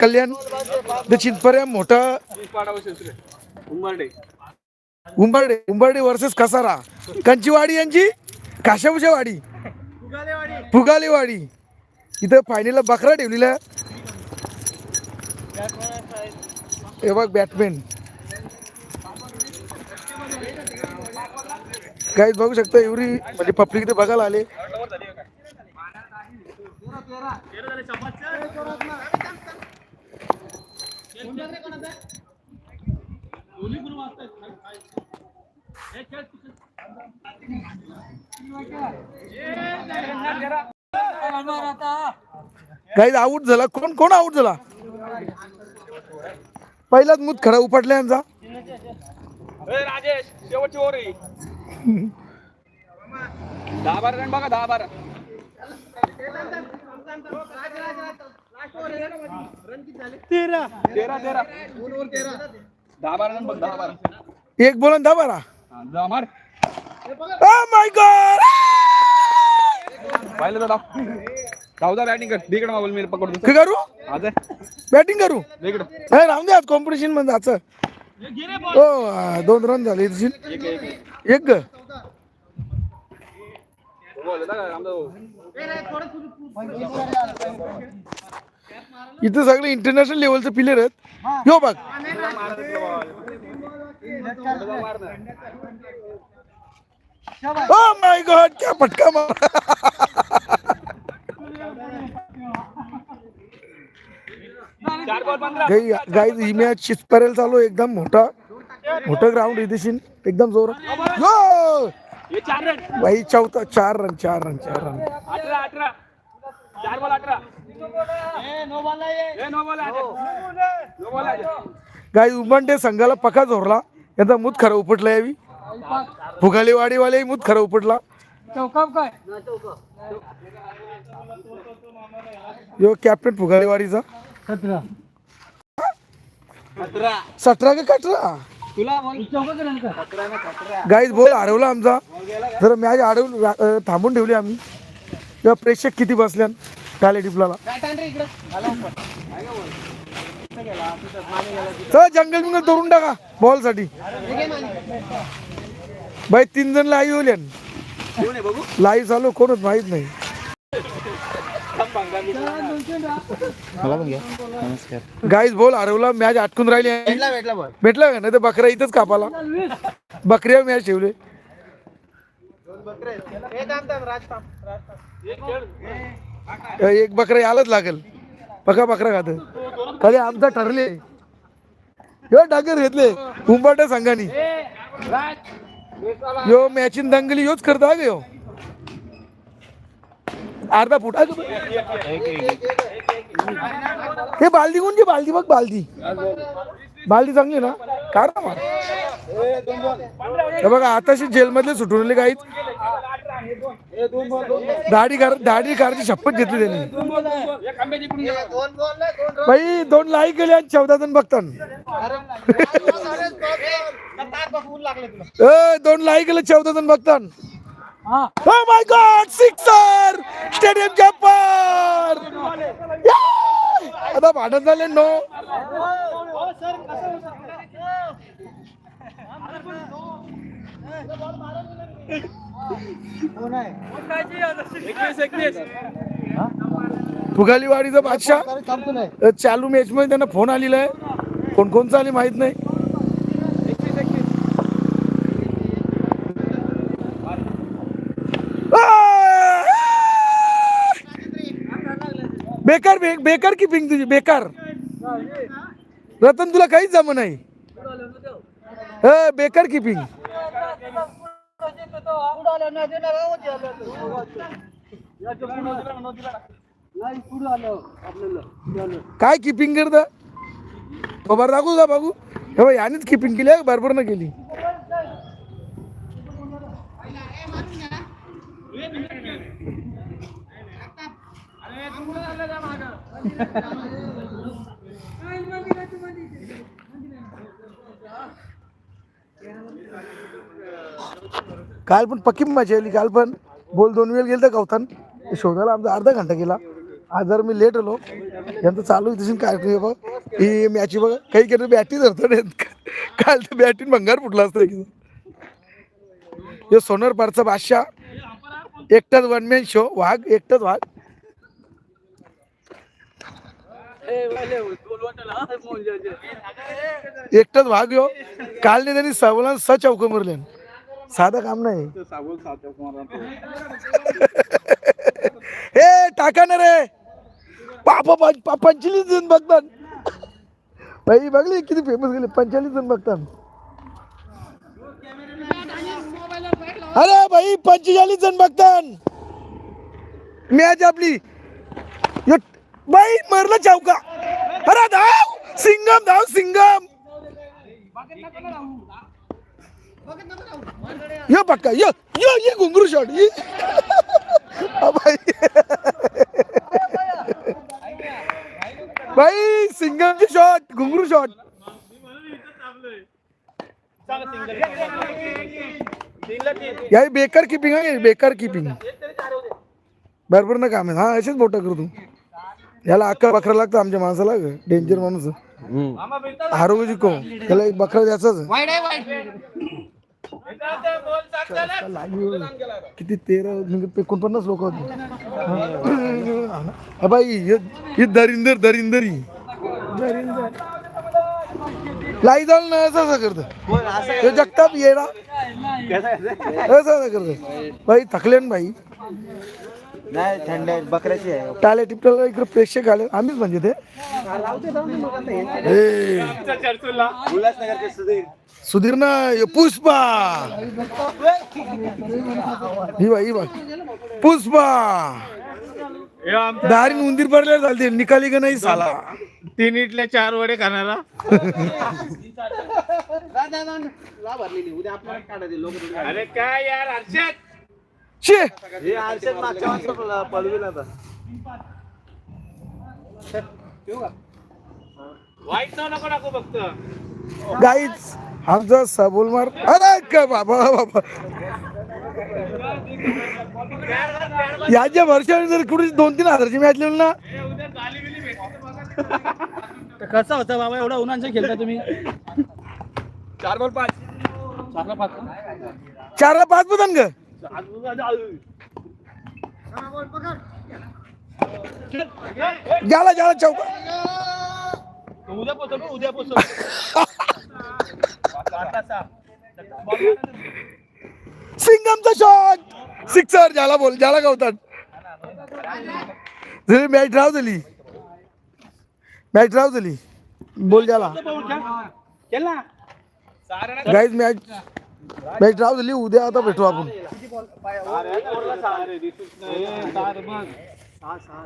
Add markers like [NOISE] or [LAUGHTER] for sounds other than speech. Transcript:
कल्याण the चिंचपर्या मोठा. उंबरडे. उंबरडे उंबरडे versus Kasara कंचीवाडी यांची? काशाभूषा वाडी. फुगालेवाडी. इथं फायनलला बकरा ठेवलेला. हे बघ बॅटमॅन काहीच बघू शकता एवढी म्हणजे पब्लिक इथे बघायला आले. काही आऊट झाला कोण कोण आऊट झाला पहिलाच मूत खडा उपटला यांचा राजेश शेवटची ओर. दहा बारा रन बघा दहा बारा तेरा. तेरा दहा बारा रन बघ दहा बारा. एक बोलन दहा बारा. हा, जा मार. My god! पाहिलं तर जा बॅटिंग कर. बिकडे मागून मी पकडतो करू? आज बॅटिंग करू? राहून दे आज कॉम्पिटिशनमध्ये आजचं हो आ, दोन रन झाले एक एक एक. ग. बोल ना रामदेव इथं सगळे इंटरनॅशनल लेवलचे प्लेयर आहेत. हो बघ. ओ माय गॉड क्या पटका मार. गाई गाई ही मॅच शिस्परेल चालू एकदम मोठा मोठं ग्राउंड रिदेशीन एकदम जोर चार रन भाई चौथा चार रन चार रन चार रन अठरा हे नो बॉल आहे नो बॉल आहे गाई उमंडे संघाला पका झोरला यांचा मूत खरं उपटला यावी. फुगालेवाडीवाले मूत खरं उपटला. यो कॅप्टन फुगालेवाडीचा सतरा का कटरा गाईज बोल हरवला आमचा. जर मॅच अडवून थांबून ठेवली आम्ही. तेव्हा प्रेक्षक किती बसल्यान. टाले टिपलाला चल जंगल बिंगल तोडून टाका बॉलसाठी. बाई तीन जण लाईव्ह होल्यान लाईव्ह चालू कोणच माहीत नाही. गाईज बोल हरवला मॅच अटकून राहिली. भेटला का? नाही तर बकरा इथंच कापाला बकऱ्या मॅच ठेवले. एक बकरा यायलाच लागेल. पका बकरा खात. कधी आमचा ठरले. यो डागर घेतले. उंबाट्या संघानी. यो मॅचिन दंगली योच करता ग यो? अर्धा फुट. हे बालदी कोणती बालदी बघ बालदी. बालदी चांगली ना? काढ बघा आताशी जेलमधले सुटून आले काहीच दाढी कार दाढी कारची शपथ घेतली त्यांनी. बाई दोन लाई केले आणि चौदा जण बघतात ए, दोन लाई केले चौदा जण बघतात Oh my God! Sixer! Stadium jumper! Yeah! आता भांडण झाले नो फुगालीवाडीचा बादशाह? चालू मॅच मध्ये त्यांना फोन आलेला आहे. कोण कोणचा आली माहीत नाही. बेकार बे- बेकार किपिंग तुझी? बेकार. रतन तुला काहीच जम नाही. बेकार बेकार किपिंग काय किपिंग करत? खबर दाखवू का बाबू हे बघ, यानेच किपिंग केली आहे, बरोबर ना केली. काल पण पक्की मजा आली. काल पण बोल दोन वेळ गेलं तर गवतान शोधायला आमचा अर्धा घंटा गेला. आज जर मी लेट आलो यांचं चालू तशी कार्यक्रम बघ. ही मॅची बघ. काही केलं बॅटी धरतो काल तर बॅटीन भंगार फुटला असतं एकदम. हे सोनर पारचा बादशाह. एकटाच वन मॅन शो वाघ एकटाच वाघ. एकटाच वाघ यो. काल नाही त्यांनी सवला स चौक मारले साधं काम नाही. [LAUGHS] हे टाका ना रे. पापा पा- पंचवीस जण बघतात. बाई बघली किती फेमस गेले पंचेचाळीस जण बघतात. अरे भाई पंचेचाळीस जण बघतात. मॅच आपली. बाई मरला चौका अरे धाव सिंगम धाव सिंगम. यो पक्का यो यो ये घुंगरू शॉट ये। बाई बाई सिंगमची शॉट घुंगरू शॉट या बेकार किपिंग आहे बेकार किपिंग बरोबर ना काम आहे हा असेच मोठं करू तू याला अक्का बकरा लागतं आमच्या माणसाला। डेंजर माणूस आरोग्य जिको। त्याला एक बकरा द्यायचाच किती तेरा म्हणजे एकोणपन्नास लोक होते. बाई हे- दरिंदर दरिंदरी लाई जाल ना असं असं करत. जगताप येणार असं असं करत. बाई थकले ना बाई. नाही थंड आहे, बकऱ्याची आहे. टाले टिपटाला इकडे प्रेक्षक आले. आम्हीच म्हणजे ते. उल्हासनगरचे सुधीर सुधीर ना हे पुष्पा. ही बाई ही पुष्पा. दारीन उंदीर पडले चालते निकाली का नाही साला? तीन इटल्या चार वडे खाणारा. [LAUGHS] अरे काय यार हर्षद? शे. हे आरशात मागच्या वर्षी पळविला होता वाईट नाव नको नको फक्त. गाईच आमचा सबोल मार अरे का बाबा बाबा. याच्या वर्षाने जर कुठे दोन तीन हजारची मॅच लिहिली ना. कसा होता बाबा? एवढा उन्हाचं खेळता तुम्ही? चार बॉल पाच. चांगला पाच चारला पाच बदन ग ज्याला ज्याला चौका उद्या पोचव उद्या पोचव. सिंगमचा शॉट सिक्सर ज्याला बोल ज्याला गावतात. झाली मॅच ड्राव झाली मॅच ड्राव झाली बोल ना. गाईज मॅच मॅच ड्राव झाली उद्या आता भेटू आपण. सहा सहा.